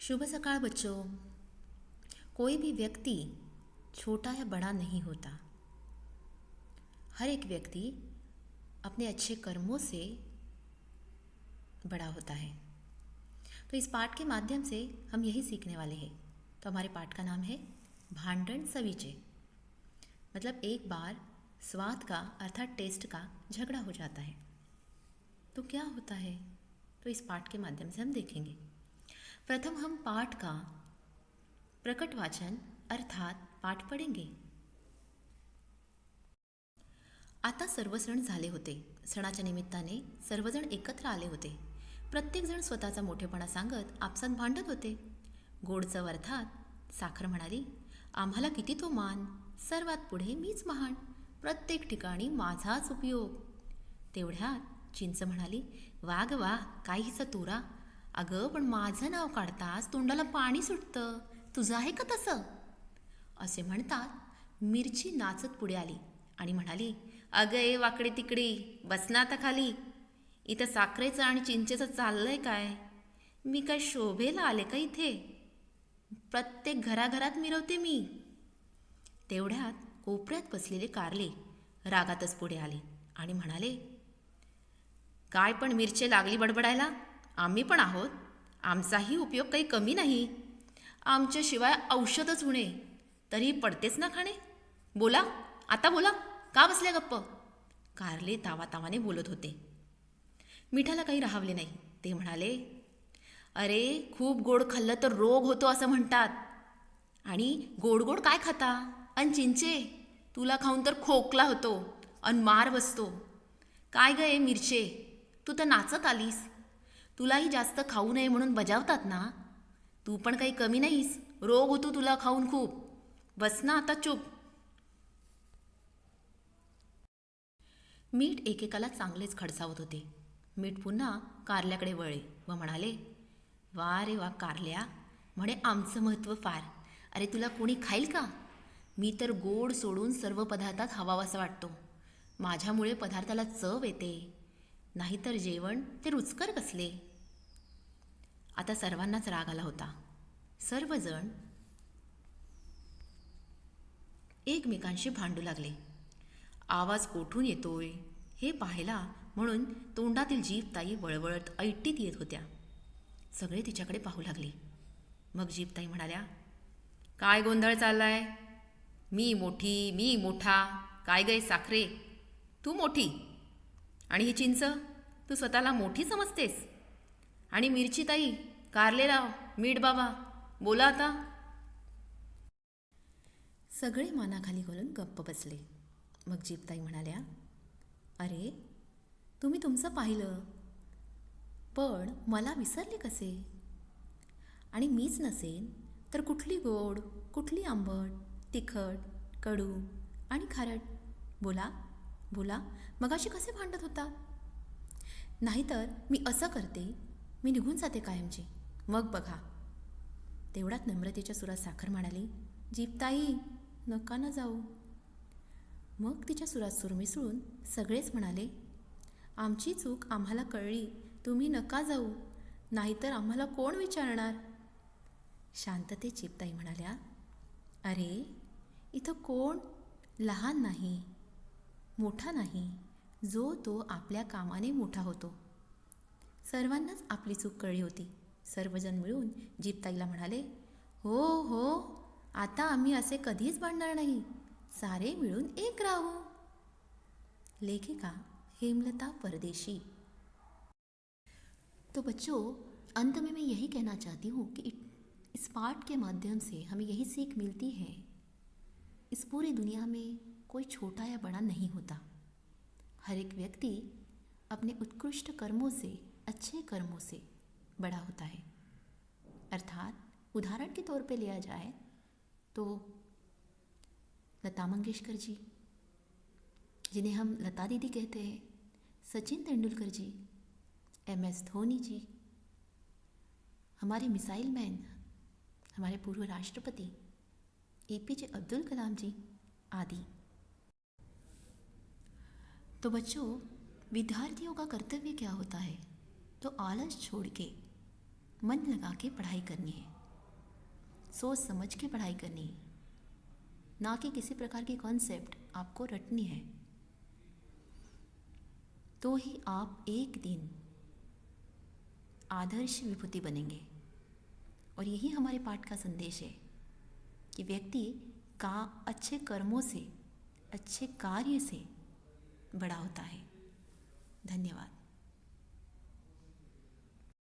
शुभ सकाळ बच्चों। कोई भी व्यक्ति छोटा या बड़ा नहीं होता। हर एक व्यक्ति अपने अच्छे कर्मों से बड़ा होता है। तो इस पाठ के माध्यम से हम यही सीखने वाले हैं। तो हमारे पाठ का नाम है भांडण सवीचे। मतलब एक बार स्वाद का अर्थात टेस्ट का झगड़ा हो जाता है। तो क्या होता है? तो इस पाठ के माध्यम से हम देखेंगे। प्रथम हम पाठ का प्रकट वाचन अर्थात पाठ पढेंगे। आता सर्व सण झाले होते. सणाच्या निमित्ताने सर्वजण एकत्र आले होते. प्रत्येकजण स्वतःचा मोठेपणा सांगत आपसात भांडत होते. गोडचव अर्थात साखर म्हणाली आम्हाला किती तो मान. सर्वात पुढे मीच महान. प्रत्येक ठिकाणी माझाच उपयोग. तेवढ्यात चिंच म्हणाली वाघ वा काहीचा तुरा. अगं पण माझं नाव काढताच तोंडाला पाणी सुटतं. तुझं आहे का तसं? असे म्हणतात. मिरची नाचत पुढे आली आणि म्हणाली अगं ए वाकडे तिकडी बस ना आता खाली. इथं साखरेचं आणि चिंचेचं चाललं आहे काय? मी काय शोभेला आले का इथे? प्रत्येक घराघरात मिरवते मी. तेवढ्यात कोपऱ्यात बसलेले कारले रागातच पुढे आले आणि म्हणाले काय पण मिरचे लागली बडबडायला? आम्ही पण आहोत. आमचाही उपयोग काही कमी नाही. आमच्याशिवाय औषधच होणे. तरी पडतेच ना खाणे? बोला. आता बोला. का बसल्या गप्प? कारले तावा तावाने बोलत होते. मिठाला काही राहावले नाही. ते म्हणाले अरे खूप गोड खाल्लं तर रोग होतो असं म्हणतात. आणि गोड गोड काय खाता? अन चिंचे? तुला खाऊन तर खोकला होतो. अन मार बसतो. काय गं मिरचे? तू तर नाचत आलीस. तुलाही जास्त खाऊ नये म्हणून बजावतात ना? तू पण काही कमी नाहीस. रोग होतो तुला खाऊन खूप. बस ना आता चूप. मीठ एकेकाला चांगलेच खडसावत होते. मीठ पुन्हा कारल्याकडे वळले व म्हणाले वा रे वा कारल्या. म्हणे आमचं महत्त्व फार. अरे तुला कोणी खाईल का? मी तर गोड सोडून सर्व पदार्थात हवावासा वाटतो. माझ्यामुळे पदार्थाला चव येते. नाहीतर जेवण ते रुचकर कसले? आता सर्वांनाच राग आला होता. सर्वजण एकमेकांशी भांडू लागले. आवाज कोठून येतोय हे पाहायला म्हणून तोंडातील जीभताई वळवळत ऐटीत येत होत्या. सगळे तिच्याकडे पाहू लागले. मग जीभताई म्हणाल्या काय गोंधळ चाललाय? मी मोठी मी मोठा काय गय साखरे? तू मोठी आणि ही चिंच? तू स्वतःला मोठी समजतेस? आणि मिरची ताई कारले लाव हो, मीठ बाबा बोला आता. सगळे मानाखाली घालून गप्प बसले. मग जीपताई म्हणाल्या अरे तुम्ही तुमचं पाहिलं. पण मला विसरले कसे? आणि मीच नसेन तर कुठली गोड कुठली आंबट तिखट कडू आणि खारट? बोला बोला मगाशी कसे भांडत होता? नाहीतर मी असं करते मी निघून जाते कायमची. मग बघा. तेवढ्यात नम्रतेच्या सुरात साखर म्हणाली जीपताई नका ना जाऊ. मग तिच्या सुरात सूर मिसळून सगळेच म्हणाले आमची चूक आम्हाला कळली. तुम्ही नका जाऊ. नाहीतर आम्हाला कोण विचारणार? शांतते जीपताई म्हणाल्या अरे इथं कोण? लहान नाही. मोठा नाही. जो तो आपल्या कामाने मोठा होतो. सर्वांनाच आपली चूक कळली होती. सर्वजण मिळून जीपताईला म्हणाले, हो हो, आता आम्ही असे कधीच भांडणार नाही. सारे मिळून एक राहू. लेखिका हेमलता परदेशी. तो बच्चों, अंत में मैं यही कहना चाहती हूँ कि इस पाठ के माध्यम से हमें यही सीख मिलती है। इस पूरी दुनिया में कोई छोटा या बड़ा नहीं होता। हर एक व्यक्ति अपने उत्कृष्ट कर्मों से अच्छे कर्मों से बड़ा होता है। अर्थात, उदाहरण के तौर पे लिया जाए तो लता मंगेशकर जी, जिन्हें हम लता दीदी कहते हैं, सचिन तेंदुलकर जी, एम एस धोनी जी, हमारे मिसाइल मैन, हमारे पूर्व राष्ट्रपति, ए पी जे अब्दुल कलाम जी आदि। तो बच्चों, विद्यार्थियों का कर्तव्य क्या होता है? तो आलस छोड़ के मन लगा के पढ़ाई करनी है। सोच समझ के पढ़ाई करनी है। ना कि किसी प्रकार की कॉन्सेप्ट आपको रटनी है। तो ही आप एक दिन आदर्श विभूति बनेंगे। और यही हमारे पाठ का संदेश है कि व्यक्ति का अच्छे कर्मों से, अच्छे कार्य से बड़ा होता है। धन्यवाद।